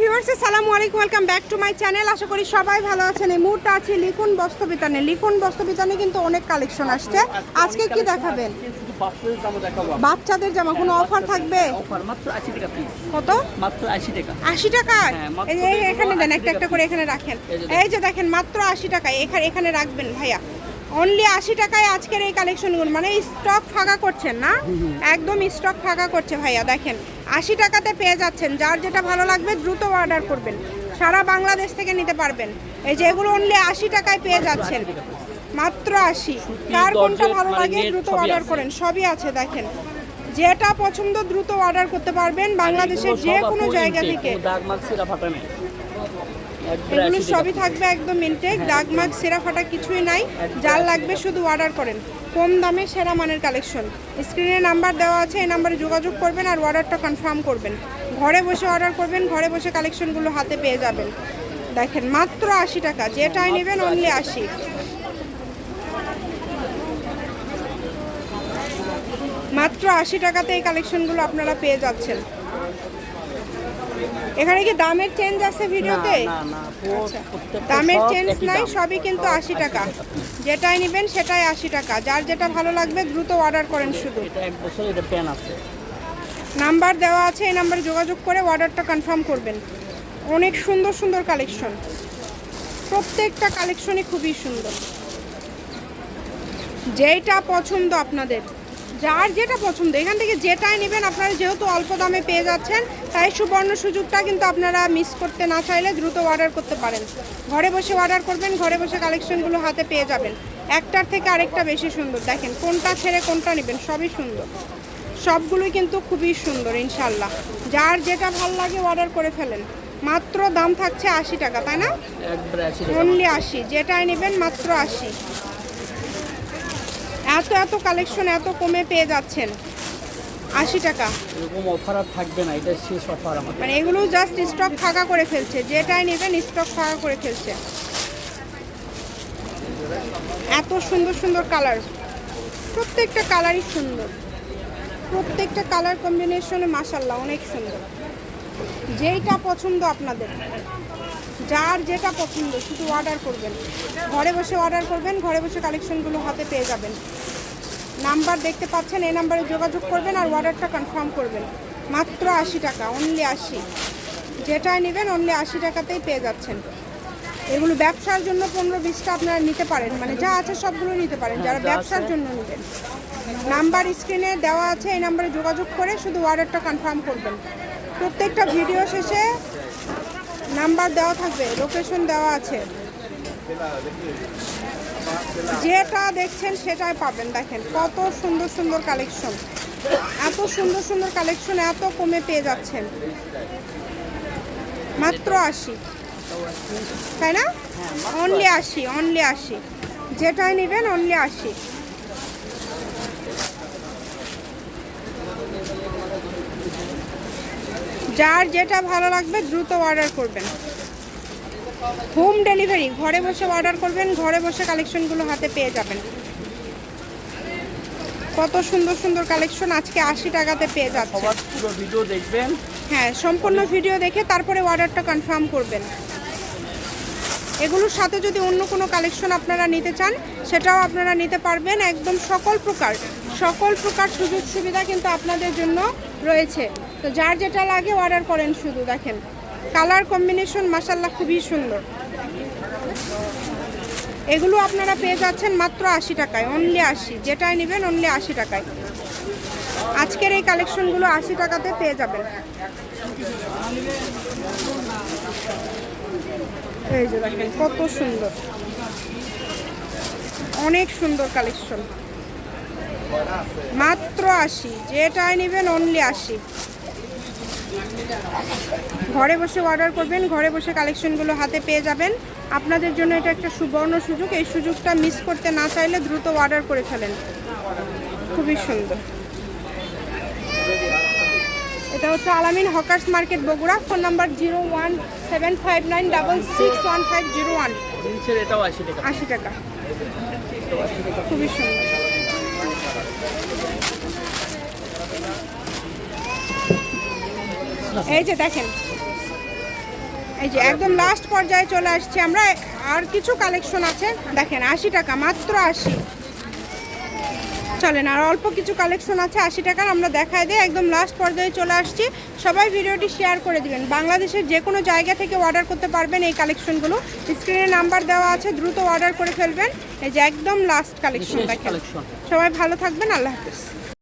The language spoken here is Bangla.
ভিউয়ার্স আসসালামু আলাইকুম welcome back to my channel আশা করি সবাই ভালো আছেন। এই মুহূর্তে আছি লিখুন বস্ত্রবিতানে। লিখুন বস্ত্রবিতানে কিন্তু অনেক কালেকশন আসছে। আজকে কি দেখাবেন? বাচ্চাদের জামা কোনো অফার থাকবে? টাকা কত? মাত্র আশি টাকা? আশি দেখুন, এখানে দেন একটা একটা করে এখানে রাখেন। এই যে দেখেন মাত্র আশি টাকায়। এখানে এখানে রাখবেন ভাইয়া। অনলি আশি টাকায় আজকের এই কালেকশনগুলো মানে স্টক ফাঁকা করছেন না? একদম স্টক ফাঁকা করছে ভাইয়া দেখেন। আশি টাকাতে পেয়ে যাচ্ছেন যার যেটা ভালো লাগবে দ্রুত অর্ডার করবেন। সারা বাংলাদেশ থেকে নিতে পারবেন। এই যে এগুলো অনলি আশি টাকায় পেয়ে যাচ্ছেন। মাত্র আশি। কার কোনটা ভালো মানে লাগে দ্রুত অর্ডার করেন সবই আছে দেখেন। যেটা পছন্দ দ্রুত অর্ডার করতে পারবেন। বাংলাদেশের যে কোনো জায়গা থেকে দাগ মাগ সিরা ফাটা নেই একবারে এগুলো সবই থাকবে একদম ইনটেক দাগ মাগ সেরা ফাটা কিছুই নাই। যার লাগবে শুধু অর্ডার করেন। কম দামে সেরা মানের কালেকশন স্ক্রিনে নাম্বার দেওয়া আছে এই নাম্বারে যোগাযোগ করবেন আর অর্ডারটা কনফার্ম করবেন। ঘরে বসে অর্ডার করবেন ঘরে বসে কালেকশনগুলো হাতে পেয়ে যাবেন। দেখেন মাত্র আশি টাকা। যেটাই নেবেন অনলি আশি। মাত্র আশি টাকাতে এই কালেকশনগুলো আপনারা পেয়ে যাচ্ছেন। এখানে কি দামের চেঞ্জ আছে ভিডিওতে? আচ্ছা। দামের চেঞ্জ নাই সবই কিন্তু আশি টাকা। যেটাই নেবেন সেটাই আশি টাকা। যার যেটা ভালো লাগবে দ্রুত অর্ডার করেন শুধু। নাম্বার দেওয়া আছে এই নাম্বারে যোগাযোগ করে অর্ডারটা কনফার্ম করবেন। অনেক সুন্দর সুন্দর কালেকশন প্রত্যেকটা কালেকশনই খুবই সুন্দর। যেইটা পছন্দ আপনাদের। যার যেটা পছন্দ এখান থেকে যেটাই নেবেন আপনারা যেহেতু অল্প দামে পেয়ে যাচ্ছেন তাই সুবর্ণ সুযোগটা কিন্তু আপনারা মিস করতে না চাইলে দ্রুত অর্ডার করতে পারেন। ঘরে বসে অর্ডার করবেন ঘরে বসে কালেকশনগুলো হাতে পেয়ে যাবেন। একটার থেকে আরেকটা বেশি সুন্দর। দেখেন কোনটা ছেড়ে কোনটা নেবেন সবই সুন্দর। সবগুলোই কিন্তু খুবই সুন্দর ইনশাল্লাহ যার যেটা ভালো লাগে অর্ডার করে ফেলেন। মাত্র দাম থাকছে আশি টাকা তাই না? অনলি আশি। যেটাই নেবেন মাত্র আশি। এত এত কালেকশন এত কমে পেয়ে যাচ্ছেন। আশি টাকা। এরকম অফার আর থাকবে না এটা শেষ অফার আমাদের। মানে এগুলো জাস্ট স্টক ফাঁকা করে ফেলছে যেটাই নেবেন স্টক ফাঁকা করে ফেলছে। এত সুন্দর সুন্দর কালার প্রত্যেকটা কালারই সুন্দর। প্রত্যেকটা কালার কম্বিনেশনে মাসাল্লাহ অনেক সুন্দর। যেইটা পছন্দ আপনাদের। যার যেটা পছন্দ শুধু অর্ডার করবেন। ঘরে বসে অর্ডার করবেন ঘরে বসে কালেকশনগুলো হাতে পেয়ে যাবেন। নাম্বার দেখতে পাচ্ছেন এই নাম্বারে যোগাযোগ করবেন আর অর্ডারটা কনফার্ম করবেন। মাত্র আশি টাকা অনলি আশি। যেটাই নেবেন অনলি আশি টাকাতেই পেয়ে যাচ্ছেন। এগুলো ব্যবসার জন্য পনেরো বিশটা আপনারা নিতে পারেন। মানে যা আছে সবগুলো নিতে পারেন যারা ব্যবসার জন্য নেবেন। নাম্বার স্ক্রিনে দেওয়া আছে এই নাম্বারে যোগাযোগ করে শুধু অর্ডারটা কনফার্ম করবেন। প্রত্যেকটা ভিডিও শেষে নাম্বার দেওয়া থাকবে লোকেশন দেওয়া আছে। যেটা দেখছেন সেটাই পাবেন দেখেন কত সুন্দর সুন্দর কালেকশন এত সুন্দর সুন্দর কালেকশন এত কমে পেয়ে যাচ্ছেন। মাত্র আশি। তাই না? অনলি আশি অনলি আশি। যেটাই নেবেন অনলি আশি। যার যেটা ভালো লাগবে দ্রুত অর্ডার করবেন। হোম ডেলিভারি ঘরে বসে অর্ডার করবেন ঘরে বসে কালেকশনগুলো হাতে পেয়ে যাবেন। কত সুন্দর সুন্দর কালেকশন আজকে আশি টাকাতে পেয়ে যাচ্ছে। পুরো ভিডিও দেখবেন। হ্যাঁ সম্পূর্ণ ভিডিও দেখে তারপরে অর্ডারটা কনফার্ম করবেন। এগুলোর সাথে যদি অন্য কোনো কালেকশন আপনারা নিতে চান সেটাও আপনারা নিতে পারবেন একদম সকল প্রকার। সকল প্রকার সুযোগ সুবিধা কিন্তু আপনাদের জন্য রয়েছে। তো যার যেটা লাগে অর্ডার করেন শুধু, দেখেন। কালার কম্বিনেশন মাসাল্লাহ খুবই সুন্দর। এগুলো আপনারা পেয়ে যাচ্ছেন মাত্র আশি টাকায় অনলি আশি। যেটাই নেবেন অনলি আশি টাকায়। আজকের এই কালেকশনগুলো আশি টাকাতে পেয়ে যাবেন। এই যে দেখেন, কত সুন্দর। অনেক সুন্দর কালেকশন মাত্র আশি। যেটাই নেবেন অনলি আশি। ঘরে বসে অর্ডার করবেন ঘরে বসে কালেকশনগুলো হাতে পেয়ে যাবেন। আপনাদের জন্য এটা একটা সুবর্ণ সুযোগ। এই সুযোগটা মিস করতে না চাইলে দ্রুত অর্ডার করে ফেলেন। খুবই সুন্দর। এটা হচ্ছে Alamin hawkers market Bogura. Phone number zero one seven five nine double six one five zero one. আশি টাকা। খুবই সুন্দর। এই যে দেখেন। এই যে একদম লাস্ট পর্যায়ে চলে আসছি আমরা। আর কিছু কালেকশন আছে। দেখেন আশি টাকা মাত্র আশি। চলেন আর অল্প কিছু কালেকশন আছে আশি টাকার। আমরা দেখাই দিই একদম লাস্ট পর্যায়ে চলে আসছি। সবাই ভিডিওটি শেয়ার করে দিবেন। বাংলাদেশের যে কোনো জায়গা থেকে অর্ডার করতে পারবেন এই কালেকশনগুলো স্ক্রিনে নাম্বার দেওয়া আছে দ্রুত অর্ডার করে ফেলবেন। এই যে একদম লাস্ট কালেকশন দেখেন। সবাই ভালো থাকবেন আল্লাহ হাফিজ।